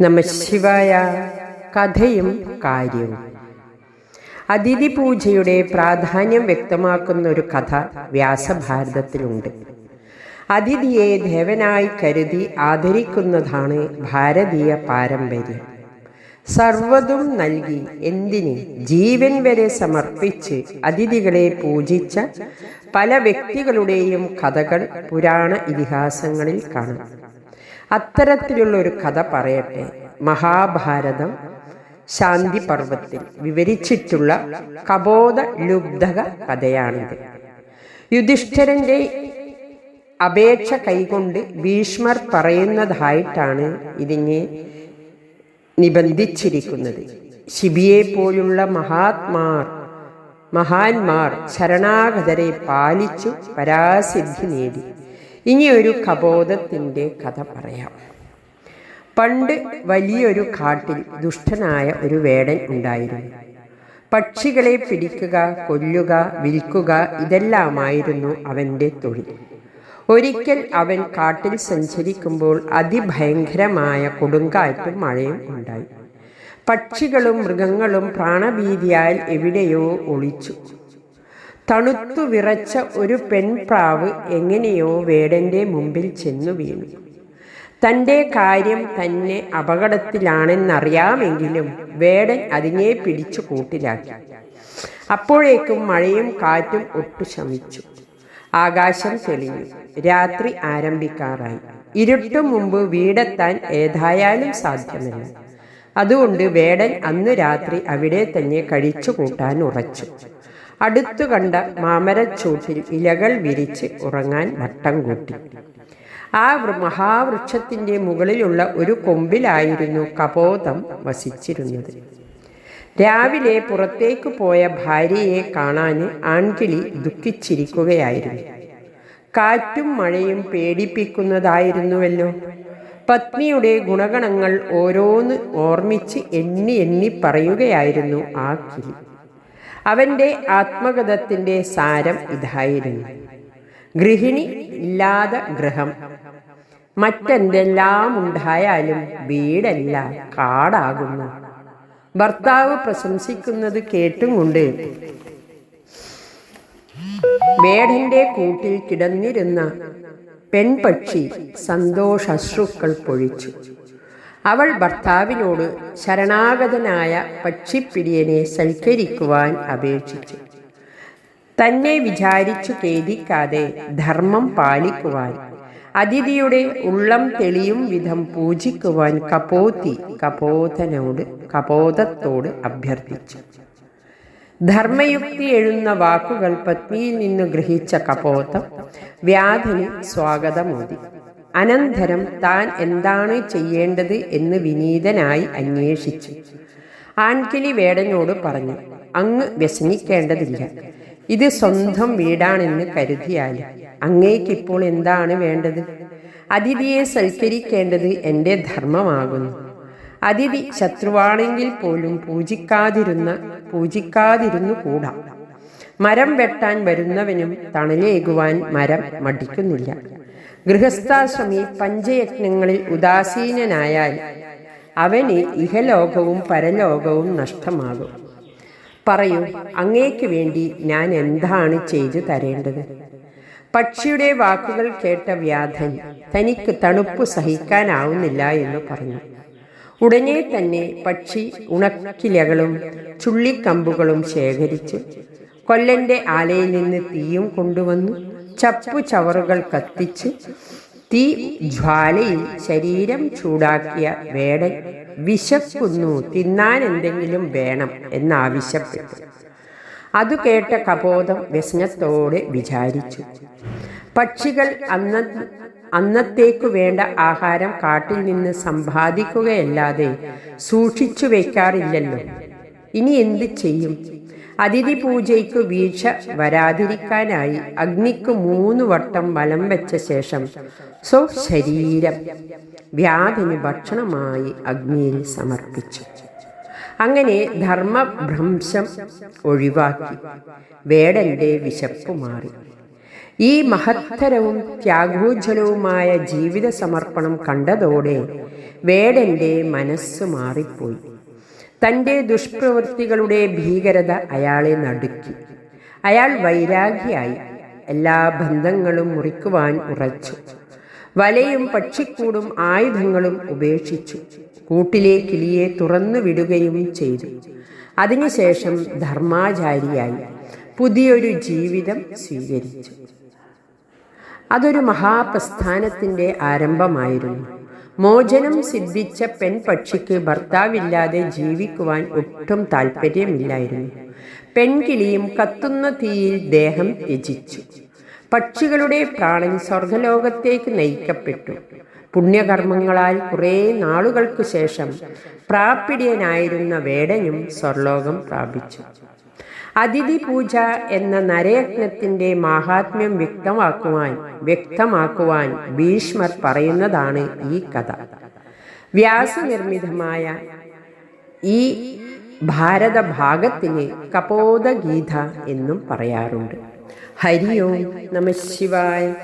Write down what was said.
നമശിവായ കഥയും കാര്യവും. അതിഥി പൂജയുടെ പ്രാധാന്യം വ്യക്തമാക്കുന്ന ഒരു കഥ വ്യാസഭാരതത്തിലുണ്ട്. അതിഥിയെ ദേവനായി കരുതി ആദരിക്കുന്നതാണ് ഭാരതീയ പാരമ്പര്യം. സർവതും നൽകി എന്തിന് ജീവൻ വരെ സമർപ്പിച്ച് അതിഥികളെ പൂജിച്ച പല വ്യക്തികളുടെയും കഥകൾ പുരാണ ഇതിഹാസങ്ങളിൽ കാണാം. അത്തരത്തിലുള്ള ഒരു കഥ പറയട്ടെ. മഹാഭാരതം ശാന്തി പർവത്തിൽ വിവരിച്ചിട്ടുള്ള കബോധ ലുബ്ധക കഥയാണിത്. യുധിഷ്ഠിരന്റെ അപേക്ഷ കൈകൊണ്ട് ഭീഷ്മർ പറയുന്നതായിട്ടാണ് ഇതിനെ നിബന്ധിച്ചിരിക്കുന്നത്. ശിബിയെ പോലുള്ള മഹാത്മാർ മഹാന്മാർ ശരണാഗതരെ പാലിച്ചു പരാസിദ്ധി നേടി. ഇനിയൊരു കബോധത്തിന്റെ കഥ പറയാം. പണ്ട് വലിയൊരു കാട്ടിൽ ദുഷ്ടനായ ഒരു വേടൻ ഉണ്ടായിരുന്നു. പക്ഷികളെ പിടിക്കുക കൊല്ലുക വിൽക്കുക ഇതെല്ലാമായിരുന്നു അവന്റെ തൊഴിൽ. ഒരിക്കൽ അവൻ കാട്ടിൽ സഞ്ചരിക്കുമ്പോൾ അതിഭയങ്കരമായ കൊടുങ്കാറ്റും മഴയും ഉണ്ടായി. പക്ഷികളും മൃഗങ്ങളും പ്രാണഭീതിയാൽ എവിടെയോ ഒളിച്ചു. തണുത്തു വിറച്ച ഒരു പെൺപ്രാവ് എങ്ങനെയോ വേടന്റെ മുമ്പിൽ ചെന്നു വീണു. തന്റെ കാര്യം തന്നെ അപകടത്തിലാണെന്നറിയാമെങ്കിലും വേടൻ അതിനെ പിടിച്ചു കൂട്ടിലാക്കി. അപ്പോഴേക്കും മഴയും കാറ്റും ഒട്ടു ശമിച്ചു. ആകാശം തെളിഞ്ഞു. രാത്രി ആരംഭിക്കാറായി. ഇരുട്ടു മുമ്പ് വീടെത്താൻ ഏതായാലും സാധ്യമല്ല. അതുകൊണ്ട് വേടൻ അന്ന് രാത്രി അവിടെ തന്നെ കഴിച്ചു കൂട്ടാൻ ഉറച്ചു. അടുത്തു കണ്ട മാമരച്ചൂട്ടിൽ ഇലകൾ വിരിച്ച് ഉറങ്ങാൻ വട്ടം കൂട്ടി. ആ മഹാവൃക്ഷത്തിന്റെ മുകളിലുള്ള ഒരു കൊമ്പിലായിരുന്നു കപോതം വസിച്ചിരുന്നത്. രാവിലെ പുറത്തേക്ക് പോയ ഭാര്യയെ കാണാൻ ആൺകിളി ദുഃഖിച്ചിരിക്കുകയായിരുന്നു. കാറ്റും മഴയും പേടിപ്പിക്കുന്നതായിരുന്നുവല്ലോ. പത്നിയുടെ ഗുണഗണങ്ങൾ ഓരോന്ന് ഓർമ്മിച്ച് എണ്ണി എണ്ണി പറയുകയായിരുന്നു ആ കിളി. അവന്റെ ആത്മകഥത്തിന്റെ സാരം ഇതായിരുന്നു. ഗൃഹിണി ഇല്ലാതെ ഗൃഹം. മറ്റെന്തെല്ലാം ഉണ്ടായാലും വീടല്ല കാടാകുന്നു. ഭർത്താവ് പ്രശംസിക്കുന്നത് കേട്ടും കൊണ്ട് വേടന്റെ കൂട്ടിൽ കിടന്നിരുന്ന പെൺപക്ഷി സന്തോഷശ്രുക്കൾ പൊഴിച്ചു. അവൾ ഭർത്താവിനോട് ശരണാഗതനായ പക്ഷിപ്പിടിയനെ സൽക്കരിക്കുവാൻ അപേക്ഷിച്ചു. തന്നെ വിചാരിച്ചു ഖേദിക്കാതെ ധർമ്മം പാലിക്കുവാൻ അതിഥിയുടെ ഉള്ളം തെളിയും വിധം പൂജിക്കുവാൻ കപോത്തി കപോതനോട് കപോതത്തോട് അഭ്യർത്ഥിച്ചു. ധർമ്മയുക്തി എഴുന്ന വാക്കുകൾ പത്നിയിൽ നിന്ന് ഗ്രഹിച്ച കപോതം വ്യാധിന് സ്വാഗതമോതി. അനന്തരം താൻ എന്താണ് ചെയ്യേണ്ടത് എന്ന് വിനീതനായി അന്വേഷിച്ചു. ആൺകിളി വേടനോട് പറഞ്ഞു അങ്ങ് വ്യസനിക്കേണ്ടതില്ല. ഇത് സ്വന്തം വീടാണെന്ന് കരുതിയാൽ അങ്ങേക്കിപ്പോൾ എന്താണ് വേണ്ടത്? അതിഥിയെ സൽക്കരിക്കേണ്ടത് എന്റെ ധർമ്മമാകുന്നു. അതിഥി ശത്രുവാണെങ്കിൽ പോലും പൂജിക്കാതിരുന്ന പൂജിക്കാതിരുന്നു കൂടാ. മരം വെട്ടാൻ വരുന്നവനും തണലേകുവാൻ മരം മടിക്കുന്നില്ല. ഗൃഹസ്ഥാശ്രമി പഞ്ചയജ്ഞങ്ങളിൽ ഉദാസീനനായാൽ അവന് ഇഹലോകവും പരലോകവും നഷ്ടമാകും. പറയൂ അങ്ങേക്ക് വേണ്ടി ഞാൻ എന്താണ് ചെയ്തു തരേണ്ടത്? പക്ഷിയുടെ വാക്കുകൾ കേട്ട വ്യാധൻ തനിക്ക് തണുപ്പ് സഹിക്കാനാവുന്നില്ല എന്ന് പറഞ്ഞു. ഉടനെ തന്നെ പക്ഷി ഉണക്കിലകളും ചുള്ളിക്കമ്പുകളും ശേഖരിച്ച്. കൊല്ലന്റെ ആലയിൽ നിന്ന് തീയും കൊണ്ടുവന്നു. ചപ്പു ചവറുകൾ കത്തിച്ച് തീ ജ്വാലയിൽ ശരീരം ചൂടാക്കിയ വേടൻ വിശക്കുന്നു തിന്നാൻ എന്തെങ്കിലും വേണം എന്നാവശ്യപ്പെട്ടു. അതു കേട്ട കബോധം വ്യസനത്തോടെ വിചാരിച്ചു. പക്ഷികൾ അന്ന അന്നത്തേക്കു വേണ്ട ആഹാരം കാട്ടിൽ നിന്ന് സമ്പാദിക്കുകയല്ലാതെ സൂക്ഷിച്ചു വയ്ക്കാറില്ലല്ലോ. ഇനി എന്ത് ചെയ്യും? അതിഥി പൂജയ്ക്ക് വീഴ്ച വരാതിരിക്കാനായി അഗ്നിക്ക് മൂന്ന് വട്ടം വലം വെച്ച ശേഷം സ്വശരീരം വ്യാധിന് ഭക്ഷണമായി അഗ്നിയിൽ സമർപ്പിച്ചു. അങ്ങനെ ധർമ്മഭ്രംശം ഒഴിവാക്കി. വേടന്റെ വിശപ്പ് മാറി. ഈ മഹത്തരവും ത്യാഗോജ്വലവുമായ ജീവിത സമർപ്പണം കണ്ടതോടെ വേടന്റെ മനസ്സ് മാറിപ്പോയി. തന്റെ ദുഷ്പ്രവൃത്തികളുടെ ഭീകരത അയാളെ നടുക്കി. അയാൾ വൈരാഗിയായി. എല്ലാ ബന്ധങ്ങളും മുറിക്കുവാൻ ഉറച്ചു. വലയും പക്ഷിക്കൂടും ആയുധങ്ങളും ഉപേക്ഷിച്ചു. കൂട്ടിലെ കിളിയെ തുറന്നു വിടുകയും ചെയ്തു. അതിനുശേഷം ധർമാചാരിയായി പുതിയൊരു ജീവിതം സ്വീകരിച്ചു. അതൊരു മഹാപ്രസ്ഥാനത്തിന്റെ ആരംഭമായിരുന്നു. മോചനം സിദ്ധിച്ച പെൺപക്ഷിക്ക് ഭർത്താവില്ലാതെ ജീവിക്കുവാൻ ഒട്ടും താല്പര്യമില്ലായിരുന്നു പെൺകിളിയും കത്തുന്ന തീയിൽ ദേഹം ത്യജിച്ചു. പക്ഷികളുടെ പ്രാണൻ സ്വർഗലോകത്തേക്ക് നയിക്കപ്പെട്ടു. പുണ്യകർമ്മങ്ങളാൽ കുറേ നാളുകൾക്കു ശേഷം പ്രാപിടിയനായിരുന്ന വേടനും സ്വർലോകം പ്രാപിച്ചു. അതിഥി പൂജ എന്ന നരയജ്ഞത്തിന്റെ മാഹാത്മ്യം വ്യക്തമാക്കുവാൻ വ്യക്തമാക്കുവാൻ ഭീഷ്മർ പറയുന്നതാണ് ഈ കഥ. വ്യാസനിർമ്മിതമായ ഈ ഭാരത ഭാഗത്തിന് കപോതഗീത എന്നും പറയാറുണ്ട്. ഹരി ഓം നമ ശിവായ.